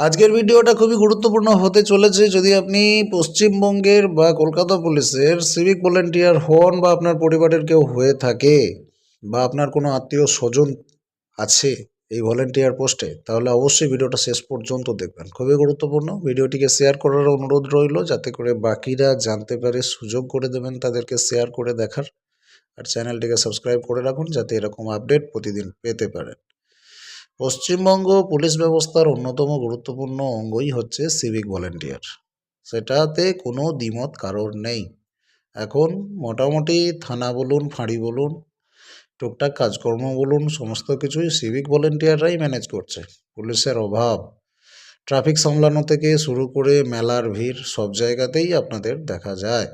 আজকের ভিডিওটা খুবই গুরুত্বপূর্ণ হতে চলেছে। যদি আপনি পশ্চিমবঙ্গের বা কলকাতা পুলিশের সিভিক ভলেন্টিয়ার হন বা আপনার পরিবারের কেউ হয়ে থাকে বা আপনার কোনো আত্মীয় স্বজন আছে এই ভলেন্টিয়ার পোস্টে তাহলে অবশ্যই ভিডিওটা শেষ পর্যন্ত দেখবেন। খুবই গুরুত্বপূর্ণ। ভিডিওটিকে শেয়ার করার অনুরোধ রইল, যাতে করে বাকিরা জানতে পারে, সুযোগ করে দেবেন তাদেরকে শেয়ার করে দেখার। আর চ্যানেলটিকে সাবস্ক্রাইব করে রাখুন, যাতে এরকম আপডেট প্রতিদিন পেতে পারেন। পশ্চিমবঙ্গ পুলিশ ব্যবস্থার অন্যতম গুরুত্বপূর্ণ অঙ্গই হচ্ছে সিভিক ভলেন্টিয়ার সেটাতে কোনো দ্বিমত কারোর নেই। এখন মোটামুটি থানা বলুন, ফাঁড়ি বলুন, টুকটাক কাজকর্ম বলুন, সমস্ত কিছুই সিভিক ভলেন্টিয়াররাই ম্যানেজ করছে। পুলিশের অভাব ট্রাফিক সামলানো থেকে শুরু করে মেলার ভিড় সব জায়গাতেই আপনাদের দেখা যায়।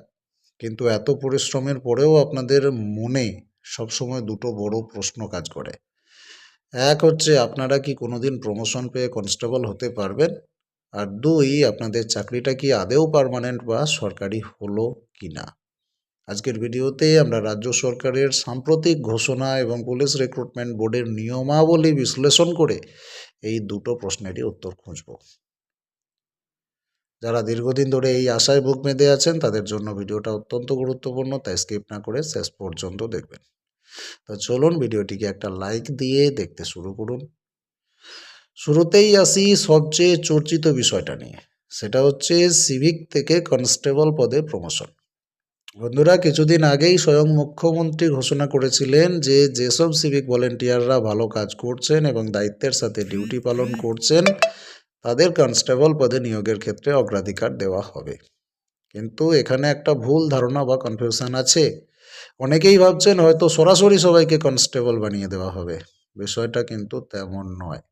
কিন্তু এত পরিশ্রমের পরেও আপনাদের মনে সবসময় দুটো বড় প্রশ্ন কাজ করে। এক হচ্ছে আপনারা কি কোনোদিন প্রমোশন পেয়ে কনস্টেবল হতে পারবেন? আর দুই, আপনাদের চাকরিটা কি আদেও পার্মানেন্ট বা সরকারি হলো কি না আজকের ভিডিওতে আমরা রাজ্য সরকারের সাম্প্রতিক ঘোষণা এবং পুলিশ রিক্রুটমেন্ট বোর্ডের নিয়মাবলী বিশ্লেষণ করে এই দুটো প্রশ্নেরই উত্তর খুঁজব। যারা দীর্ঘদিন ধরে এই আশায় বুক বেঁধে আছেন, তাদের জন্য ভিডিওটা অত্যন্ত গুরুত্বপূর্ণ, তাই স্কিপ না করে শেষ পর্যন্ত দেখবেন। তো চলুন ভিডিওটিকে একটা লাইক দিয়ে দেখতে শুরু করুন। শুরুতেই আসি সবচেয়ে চর্চিত বিষয়টা নিয়ে। সেটা হচ্ছে সিভিক থেকে কনস্টেবল পদে প্রমোশন বন্ধুরা, কিছুদিন আগেই স্বয়ং মুখ্যমন্ত্রী ঘোষণা করেছিলেন যে যেসব সিভিক ভলেন্টিয়াররা ভালো কাজ করছেন এবং দায়িত্বের সাথে ডিউটি পালন করছেন, তাদের কনস্টেবল পদে নিয়োগের ক্ষেত্রে অগ্রাধিকার দেওয়া হবে। কিন্তু এখানে একটা ভুল ধারণা বা কনফিউশন আছে। অনেকেই ভাবছেন হয়তো সরাসরি সবাইকে কনস্টেবল বানিয়ে দেওয়া হবে। বিষয়টা কিন্তু তেমন নয়।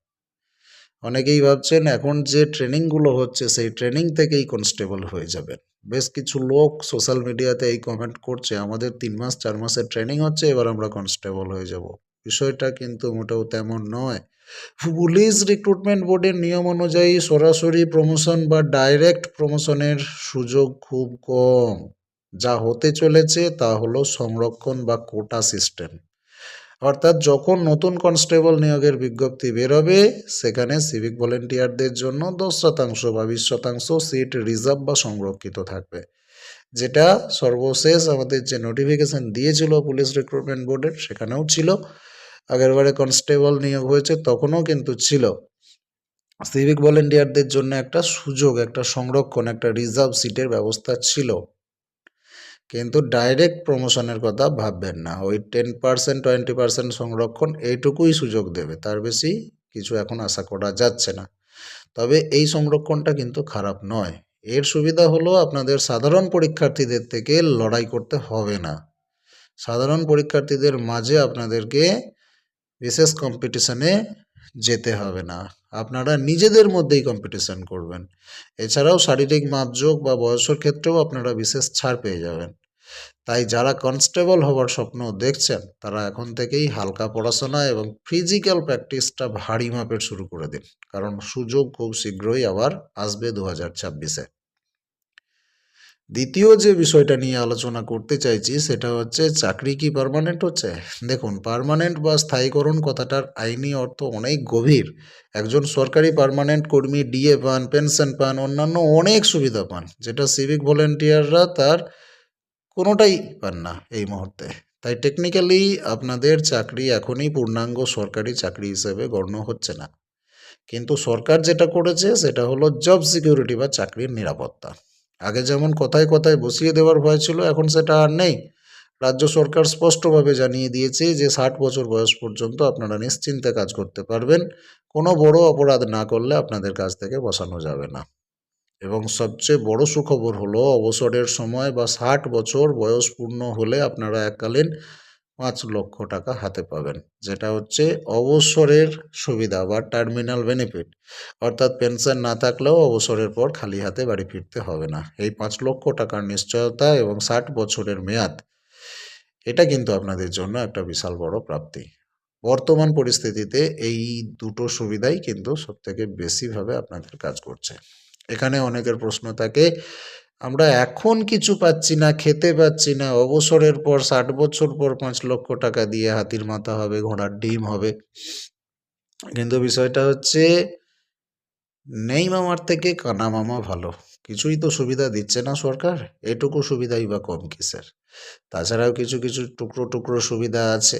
অনেকেই ভাবছেন এখন যে ট্রেনিংগুলো হচ্ছে, সেই ট্রেনিং থেকেই কনস্টেবল হয়ে যাবেন। বেশ কিছু লোক সোশ্যাল মিডিয়াতে এই কমেন্ট করছে, আমাদের তিন মাস, চার মাসের ট্রেনিং হচ্ছে, এবার আমরা কনস্টেবল হয়ে যাব। বিষয়টা কিন্তু মোটেও তেমন নয়। পুলিশ রিক্রুটমেন্ট বোর্ডের নিয়ম অনুযায়ী সরাসরি প্রমোশন বা ডাইরেক্ট প্রমোশনের সুযোগ খুব কম। যা হতে চলেছে তা হলো সংরক্ষণ বা কোটা সিস্টেম অর্থাৎ যখন নতুন কনস্টেবল নিয়োগের বিজ্ঞপ্তি বেরোবে, সেখানে সিভিক ভলেন্টিয়ারদের জন্য দশ শতাংশ বা বিশ শতাংশ সিট রিজার্ভ বা সংরক্ষিত থাকবে, যেটা সর্বশেষ আমাদের যে নোটিফিকেশন দিয়েছিল পুলিশ রিক্রুটমেন্ট বোর্ডের সেখানেও ছিল। আগেরবারে কনস্টেবল নিয়োগ হয়েছে, তখনও কিন্তু ছিল। সিভিক ভলেন্টিয়ারদের জন্য একটা সুযোগ, একটা সংরক্ষণ, একটা রিজার্ভ সিটের ব্যবস্থা ছিল। কিন্তু ডাইরেক্ট প্রমোশনের কথা ভাববেন না। ওই টেন পার্সেন্ট টোয়েন্টি পার্সেন্ট সংরক্ষণ এইটুকুই সুযোগ দেবে। তার বেশি কিছু এখন আশা করা যাচ্ছে না। তবে এই সংরক্ষণটা কিন্তু খারাপ নয়। এর সুবিধা হলো আপনাদের সাধারণ পরীক্ষার্থীদের থেকে লড়াই করতে হবে না। সাধারণ পরীক্ষার্থীদের মাঝে আপনাদেরকে বিশেষ কম্পিটিশনে যেতে হবে না। আপনারা নিজেদের মধ্যেই কম্পিটিশন করবেন। এছাড়াও শারীরিক মাপযোগ বা বয়সের ক্ষেত্রেও আপনারা বিশেষ ছাড় পেয়ে যাবেন। তাই যারা কনস্টেবল হওয়ার স্বপ্ন দেখছেন, তারা এখন থেকেই হালকা পড়াশোনা এবং ফিজিক্যাল প্র্যাকটিসটা ভারী মাপের শুরু করে দিন। কারণ সুযোগ খুব শীঘ্রই আবার আসবে দু হাজার ছাব্বিশে। দ্বিতীয় যে বিষয়টা নিয়ে আলোচনা করতে চাইছি, সেটা হচ্ছে চাকরি কি পার্মানেন্ট হচ্ছে? দেখুন পার্মানেন্ট বা স্থায়ীকরণ কথাটার আইনি অর্থ অনেক গভীর। একজন সরকারি পার্মানেন্ট কর্মী ডিএ পান পেনশন পান, অন্যান্য অনেক সুবিধা পান, যেটা সিভিক ভলেন্টিয়াররা তার কোনোটাই পান না এই মুহূর্তে। তাই টেকনিক্যালি আপনাদের চাকরি এখনই পূর্ণাঙ্গ সরকারি চাকরি হিসেবে গণ্য হচ্ছে না। কিন্তু সরকার যেটা করেছে সেটা হলো জব সিকিউরিটি বা চাকরির নিরাপত্তা। আগে যেমন কথায় কথায় বসিয়ে দেওয়ার ভয় ছিল, এখন সেটা আর নেই। রাজ্য সরকার স্পষ্টভাবে জানিয়ে দিয়েছে যে ষাট বছর বয়স পর্যন্ত আপনারা নিশ্চিন্তে কাজ করতে পারবেন। কোনো বড় অপরাধ না করলে আপনাদের কাছ থেকে বসানো যাবে না। এবং সবচেয়ে বড় সুখবর হলো অবসরের সময় বা ষাট বছর বয়স পূর্ণ হলে আপনারা এককালীন পাঁচ লক্ষ টাকা হাতে পাবেন, যেটা হচ্ছে অবসরের সুবিধা বা টার্মিনাল বেনিফিট অর্থাৎ পেনশন না থাকলেও অবসরের পর খালি হাতে বাড়ি ফিরতে হবে না। এই পাঁচ লক্ষ টাকার নিশ্চয়তা এবং ষাট বছরের মেয়াদ, এটা কিন্তু আপনাদের জন্য একটা বিশাল বড় প্রাপ্তি। বর্তমান পরিস্থিতিতে এই দুটো সুবিধাই কিন্তু সবথেকে বেশিভাবে আপনাদের কাজ করছে। এখানে অনেকের প্রশ্ন থাকে, আমরা এখন কিছু পাচ্ছি না, খেতে পাচ্ছি না, অবসরের পর ষাট বছর পর পাঁচ লক্ষ টাকা দিয়ে হাতির মাথা হবে, ঘোড়ার ডিম হবে। কিন্তু বিষয়টা হচ্ছে, নেই মামার থেকে, কানা মামা ভালো। কিছুই তো সুবিধা দিচ্ছে না সরকার, এটুকু সুবিধাই বা কম কিসের? তাছাড়াও কিছু কিছু টুকরো টুকরো সুবিধা আছে,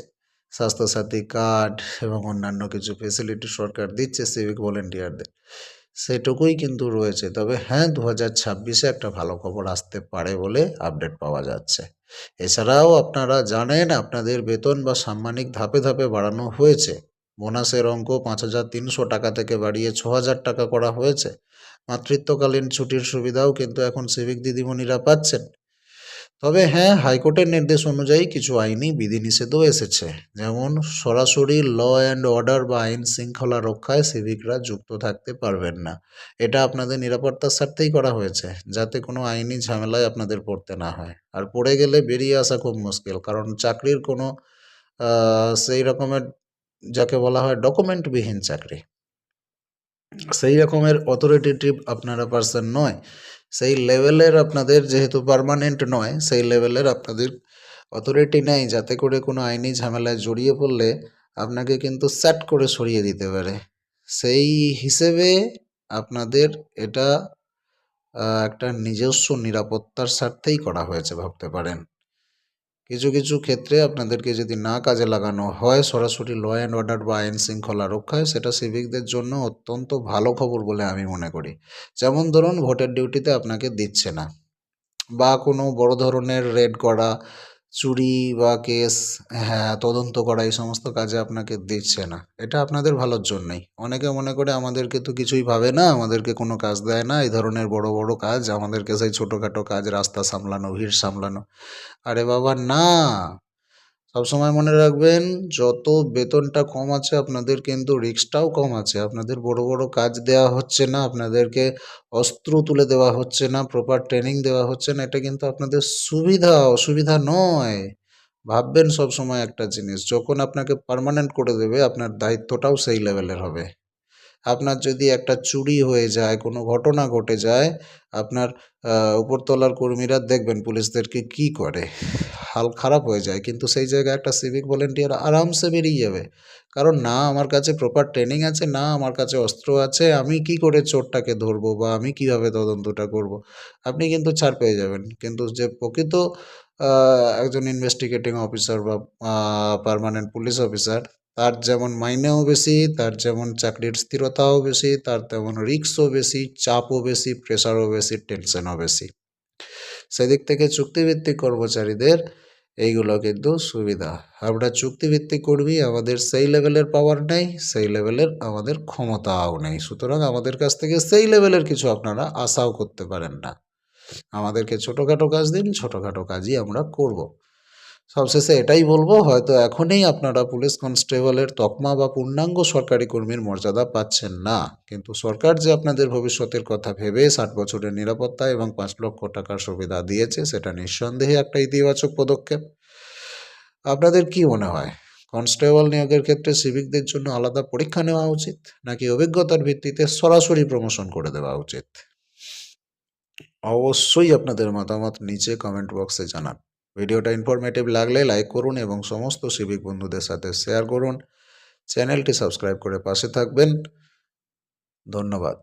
স্বাস্থ্যসাথী কার্ড এবং অন্যান্য কিছু ফেসিলিটি সরকার দিচ্ছে সিভিক ভলেন্টিয়ারদের সেটুকুই কিন্তু রয়েছে। তবে হ্যাঁ দু হাজার ছাব্বিশে একটা ভালো খবর আসতে পারে বলে আপডেট পাওয়া যাচ্ছে। এছাড়াও আপনারা জানেন, আপনাদের বেতন বা সাম্মানিক ধাপে ধাপে বাড়ানো হয়েছে। বোনাসের অঙ্ক পাঁচ হাজার তিনশো টাকা থেকে বাড়িয়ে ছ হাজার টাকা করা হয়েছে। মাতৃত্বকালীন ছুটির সুবিধাও কিন্তু এখন সিভিক দিদিমণিরা পাচ্ছেন। তবে হ্যাঁ হাইকোর্টের নির্দেশ অনুযায়ী কিছু আইনি বিধিনিষেধও এসেছে। যেমন, সরাসরি ল অ্যান্ড অর্ডার বা আইন শৃঙ্খলা রক্ষায় সিভিকরা যুক্ত থাকতে পারবেন না। এটা আপনাদের নিরাপত্তার স্বার্থেই করা হয়েছে, যাতে কোনো আইনি ঝামেলায় আপনাদের পড়তে না হয়। আর পড়ে গেলে বেরিয়ে আসা খুব মুশকিল, কারণ চাকরির কোনো সেই রকমের যাকে বলা হয় ডকুমেন্টবিহীন চাকরি। সেই রকমের অথরিটেটিভ আপনারা পার্সন নয়। সেই লেভেলের আপনাদের যেহেতু পারমানেন্ট নয়, সেই লেভেলের আপনাদের অথরিটি নেই, যাতে করে কোনো আইনি ঝামেলায় জড়িয়ে পড়লে আপনাকে কিন্তু স্যাট করে সরিয়ে দিতে পারে। সেই হিসেবে আপনাদের এটা একটা নিজস্ব নিরাপত্তার স্বার্থেই করা হয়েছে, ভাবতে পারেন। কিছু কিছু ক্ষেত্রে আপনাদেরকে যদি না কাজে লাগানো হয়, সরাসরি ল অ্যান্ড অর্ডার বা আইন শৃঙ্খলা রক্ষায়, সেটা সিভিকদের জন্য অত্যন্ত ভালো খবর বলে আমি মনে করি। যেমন ধরুন, ভোটের ডিউটিতে আপনাকে দিচ্ছে না। বা কোনো বড় ধরনের রেড করা চুরি বা কেস হ্যাঁ তদন্ত করা এই সমস্ত কাজে আপনাকে দিচ্ছে না। এটা আপনাদের ভালোর জন্যই। অনেকে মনে করে আমাদেরকে তো কিছুই ভাবে না, আমাদেরকে কোনো কাজ দেয় না। এই ধরনের বড় বড় কাজ, আমাদেরকে সেই ছোটোখাটো কাজ, রাস্তা সামলানো, ভিড় সামলানো। আরে বাবা, না! সবসময় মনে রাখবেন, যত বেতনটা কম আছে, আপনাদের কিন্তু রিস্কটাও কম আছে। আপনাদের বড় বড় কাজ দেওয়া হচ্ছে না, আপনাদেরকে অস্ত্র তুলে দেওয়া হচ্ছে না প্রপার ট্রেনিং দেওয়া হচ্ছে না, এটা কিন্তু আপনাদের সুবিধা, অসুবিধা নয়। ভাববেন সব সময় একটা জিনিস, যখন আপনাকে পার্মানেন্ট করে দেবে, আপনার দায়িত্বটাও সেই লেভেলের হবে। আপনার যদি একটা চুরি হয়ে যায়, কোনো ঘটনা ঘটে যায়, আপনার উপরতলার কর্মীরা দেখবেন পুলিশদেরকে কি করে। হাল খারাপ হয়ে যায়। কিন্তু সেই জায়গায় একটা সিভিক ভলেন্টিয়ার আরামসে বেরিয়ে যাবে। কারণ না, আমার কাছে প্রপার ট্রেনিং আছে, না, আমার কাছে অস্ত্র আছে, আমি কি করে চোরটাকে ধরবো বা আমি কীভাবে তদন্তটা করব? আপনি কিন্তু ছাড় পেয়ে যাবেন। কিন্তু যে প্রকৃত একজন ইনভেস্টিগেটিং অফিসার বা পার্মানেন্ট পুলিশ অফিসার তার যেমন মাইনেও বেশি, তার যেমন চাকরির স্থিরতাও বেশি, তার তেমন রিস্কও বেশি, চাপও বেশি, প্রেশারও বেশি, টেনশনও বেশি। সেদিক থেকে চুক্তিভিত্তিক কর্মচারীদের এইগুলো কিন্তু সুবিধা। আমরা চুক্তিভিত্তিক কর্মী, আমাদের সেই লেভেলের পাওয়ার নেই, সেই লেভেলের আমাদের ক্ষমতাও নেই। সুতরাং আমাদের কাছ থেকে সেই লেভেলের কিছু আপনারা আশাও করতে পারেন না। আমাদেরকে ছোটোখাটো কাজ দিন, ছোটোখাটো কাজই আমরা করব। সবশেষে এটাই বলব, হয়তো এখনই আপনারা পুলিশ কনস্টেবলের তকমা বা পূর্ণাঙ্গ সরকারি কর্মীর মর্যাদা পাচ্ছেন না। কিন্তু সরকার যে আপনাদের ভবিষ্যতের কথা ভেবে ষাট বছরের নিরাপত্তা এবং পাঁচ লক্ষ টাকার সুবিধা দিয়েছে, সেটা নিঃসন্দেহে একটা ইতিবাচক পদক্ষেপ। আপনাদের কি মনে হয়? কনস্টেবল নিয়োগের ক্ষেত্রে সিভিকদের জন্য আলাদা পরীক্ষা নেওয়া উচিত, নাকি অভিজ্ঞতার ভিত্তিতে সরাসরি প্রমোশন করে দেওয়া উচিত? অবশ্যই আপনাদের মতামত নিচে কমেন্ট বক্সে জানান। ভিডিওটা ইনফরমেটিভ লাগলে লাইক করুন এবং সমস্ত সিভিক বন্ধুদের সাথে শেয়ার করুন। চ্যানেলটি সাবস্ক্রাইব করে পাশে থাকবেন। ধন্যবাদ।